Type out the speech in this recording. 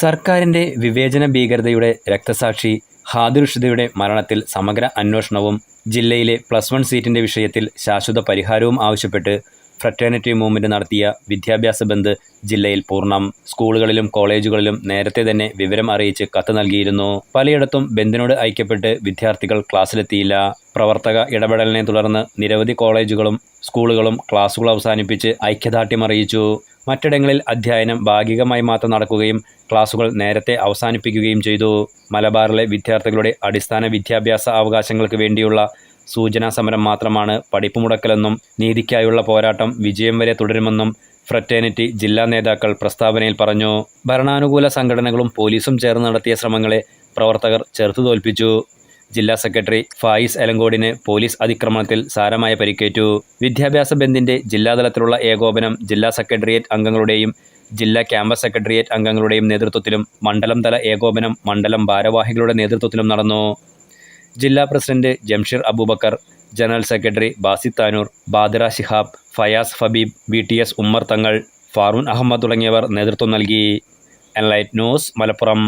സർക്കാരിന്റെ വിവേചന ഭീകരതയുടെ രക്തസാക്ഷി ഹാദിറുഷിതയുടെ മരണത്തിൽ സമഗ്ര അന്വേഷണവും ജില്ലയിലെ പ്ലസ് വൺ സീറ്റിന്റെ വിഷയത്തിൽ ശാശ്വത പരിഹാരവും ആവശ്യപ്പെട്ട് ഫ്രറ്റേണിറ്റി മൂവ്മെന്റ് നടത്തിയ വിദ്യാഭ്യാസ ബന്ദ് ജില്ലയിൽ പൂർണം. സ്കൂളുകളിലും കോളേജുകളിലും നേരത്തെ തന്നെ വിവരം അറിയിച്ച് കത്ത് നൽകിയിരുന്നു. പലയിടത്തും ബന്ദിനോട് ഐക്യപ്പെട്ട് വിദ്യാർത്ഥികൾ ക്ലാസ്സിലെത്തിയില്ല. പ്രവർത്തക ഇടപെടലിനെ തുടർന്ന് നിരവധി കോളേജുകളും സ്കൂളുകളും ക്ലാസുകൾ അവസാനിപ്പിച്ച് ഐക്യദാർഢ്യം അറിയിച്ചു. മറ്റിടങ്ങളിൽ അധ്യയനം ഭാഗികമായി മാത്രം നടക്കുകയും ക്ലാസുകൾ നേരത്തെ അവസാനിപ്പിക്കുകയും ചെയ്തു. മലബാറിലെ വിദ്യാർത്ഥികളുടെ അടിസ്ഥാന വിദ്യാഭ്യാസ അവകാശങ്ങൾക്ക് വേണ്ടിയുള്ള സൂചനാ സമരം മാത്രമാണ് പഠിപ്പ് മുടക്കലെന്നും നീതിക്കായുള്ള പോരാട്ടം വിജയം വരെ തുടരുമെന്നും ഫ്രറ്റേണിറ്റി ജില്ലാ നേതാക്കൾ പ്രസ്താവനയിൽ പറഞ്ഞു. ഭരണാനുകൂല സംഘടനകളും പോലീസും ചേർന്ന് നടത്തിയ ശ്രമങ്ങളെ പ്രവർത്തകർ ചെറുത്തു തോൽപ്പിച്ചു ജില്ലാ സെക്രട്ടറി ഫായിസ് എലങ്കോടിന് പോലീസ് അതിക്രമണത്തിൽ സാരമായ പരിക്കേറ്റു. വിദ്യാഭ്യാസ ബന്ദിന്റെ ജില്ലാതലത്തിലുള്ള ഏകോപനം ജില്ലാ സെക്രട്ടേറിയറ്റ് അംഗങ്ങളുടെയും ജില്ലാ ക്യാമ്പസ് സെക്രട്ടേറിയറ്റ് അംഗങ്ങളുടെയും നേതൃത്വത്തിലും മണ്ഡലം തല ഏകോപനം മണ്ഡലം ഭാരവാഹികളുടെ നേതൃത്വത്തിലും നടന്നു. ജില്ലാ president Jamsheer Abubakar general secretary Basi Tanur Badira Shihab Fayas Fabeeb B T S Ummer Thangal Farun Ahammed തുടങ്ങിയവർ നേതൃത്വം നൽകി. Enlight News Malappuram.